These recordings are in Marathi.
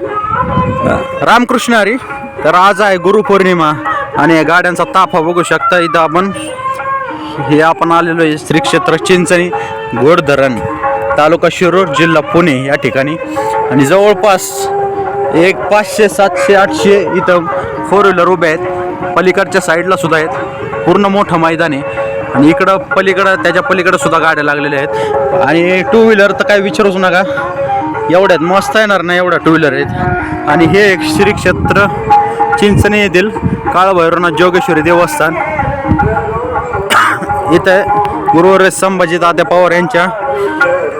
रामकृष्ण हरी तर आज आहे गुरुपौर्णिमा आणि या गाड्यांचा ताफा बघू शकता इथं आपण. हे आपण आलेलो आहे श्री क्षेत्र चिंचणी गोडधरण तालुका शिरूर जिल्हा पुणे या ठिकाणी. आणि जवळपास एक पाचशे सातशे आठशे इथं फोर व्हीलर उभे आहेत. पलीकडच्या साईडला सुद्धा आहेत. पूर्ण मोठं मैदान आहे. आणि इकडं पलीकडं त्याच्या पलीकडं सुद्धा गाड्या लागलेल्या आहेत. आणि टू व्हीलर तर काय विचारूच नका. एवढ्यात मस्त येणार नाही एवढ्या टू व्हीलर आहेत. आणि हे एक श्री क्षेत्र चिंचणी येथील काळभैरवनाथ जोगेश्वरी देवस्थान. इथे गुरुवर संभाजी दादा पवार यांच्या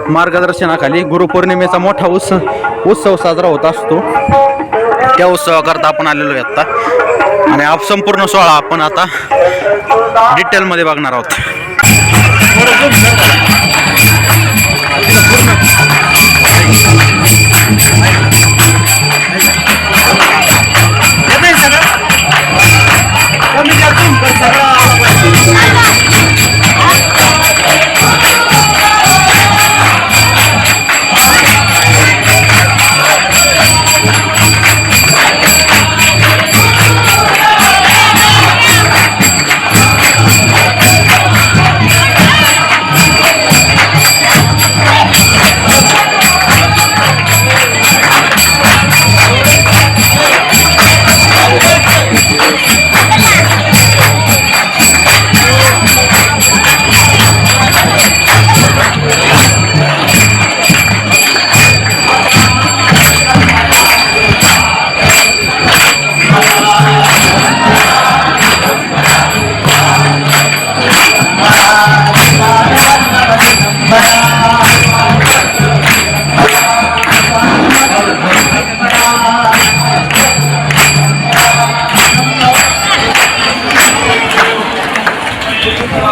मार्गदर्शनाखाली गुरुपौर्णिमेचा मोठा उत्सव उत्सव साजरा होत असतो. त्या उत्सवाकरता आपण आलेलो आहे आत्ता. आणि संपूर्ण सोहळा आपण आता डिटेलमध्ये बघणार आहोत.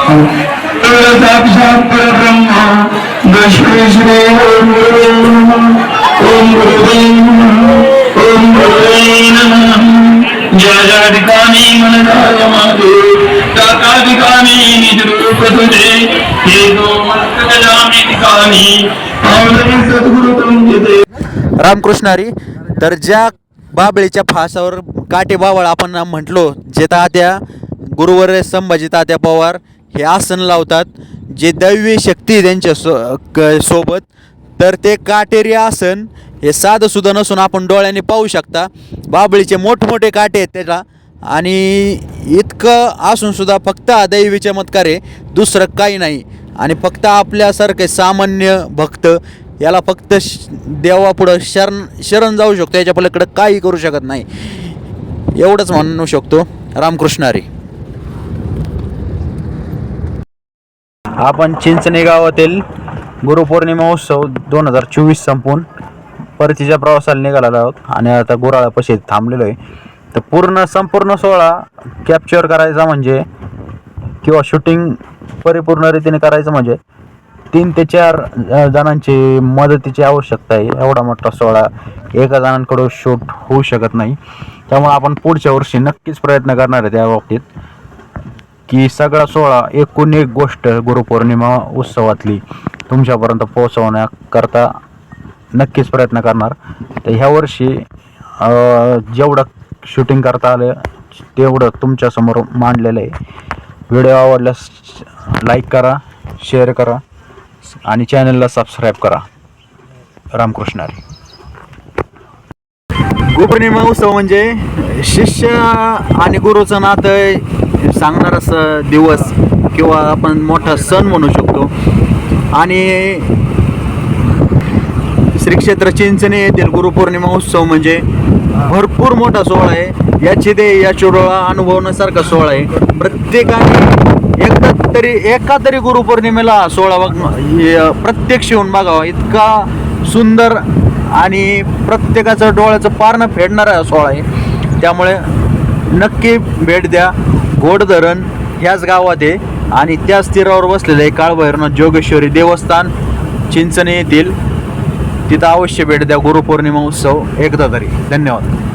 साक्षात ओम गुरुवे ओम गुरुवे ओम गुरुवे ज्या ज्या ठिकाणी मागे त्या त्या ठिकाणी निजरूप तुझे हे जो ठिकाणी सद्गुरु तुमचे रामकृष्ण हरी तर ज्या बाबळीच्या फासावर काटे बावळ आपण म्हटलो जे तात्या गुरुवर संभाजी तात्या पवार हे आसन लावतात जे दैवी शक्ती आहे त्यांच्या सो क- सोबत तर ते काटेरी आसन हे साधं सुद्धा नसून आपण डोळ्याने पाहू शकता. बाबळीचे मोठमोठे काटे आहेत त्याला आणि इतकं असूनसुद्धा फक्त दैवी चमत्कार आहे दुसरं काही नाही. आणि फक्त आपल्यासारखे सामान्य भक्त याला फक्त श- देवापुढं शरण शरण जाऊ शकतो याच्या पलीकडं काही करू शकत नाही. एवढंच म्हणू शकतो. रामकृष्ण हरी. आपण चिंचणे गावातील गुरुपौर्णिमा उत्सव दोन हजार चोवीस संपून परतीच्या प्रवासाला निघालेलो आहोत. आणि आता गुराळापाशी थांबलेलो आहे. तर पूर्ण संपूर्ण सोहळा कॅप्चर करायचा म्हणजे किंवा शूटिंग परिपूर्ण रीतीने करायचं म्हणजे तीन ते चार जणांची मदतीची आवश्यकता आहे. एवढा मोठा सोहळा एका जणांकडून शूट होऊ शकत नाही. त्यामुळे आपण पुढच्या वर्षी नक्कीच प्रयत्न करणार आहे त्या बाबतीत. की सगळा सोहळा एकूण एक गोष्ट गुरुपौर्णिमा उत्सवातली. तुमच्यापर्यंत पोहोचवण्याकरता नक्कीच प्रयत्न करणार. तर ह्या वर्षी जेवढं शूटिंग करता आलं तेवढं तुमच्यासमोर मांडलेलं आहे. व्हिडिओ आवडल्यास लाईक करा शेअर करा आणि चॅनलला सबस्क्राईब करा. रामकृष्ण हरी. गुरुपौर्णिमा उत्सव म्हणजे शिष्य आणि गुरुचं नातं सांगणारा स दिवस किंवा आपण मोठा सण म्हणू शकतो. आणि श्री क्षेत्र चिंचणे येथील गुरुपौर्णिमा उत्सव म्हणजे भरपूर मोठा सोहळा आहे. याची ते या सोहळा अनुभवण्यासारखा सोहळा आहे. प्रत्येकाने एकदा तरी एका तरी गुरुपौर्णिमेला सोहळा बघ प्रत्यक्ष येऊन बघावा. इतका सुंदर आणि प्रत्येकाचं डोळ्याचं पारणं फेडणारा सोहळा आहे. त्यामुळे नक्की भेट द्या. घोडधरण ह्याच गावात आहे. आणि त्याच तीरावर बसलेलं आहे काळभैरवनाथ जोगेश्वरी देवस्थान चिंचणे येथील. तिथं अवश्य भेट द्या. गुरुपौर्णिमा उत्सव एकदा तरी. धन्यवाद.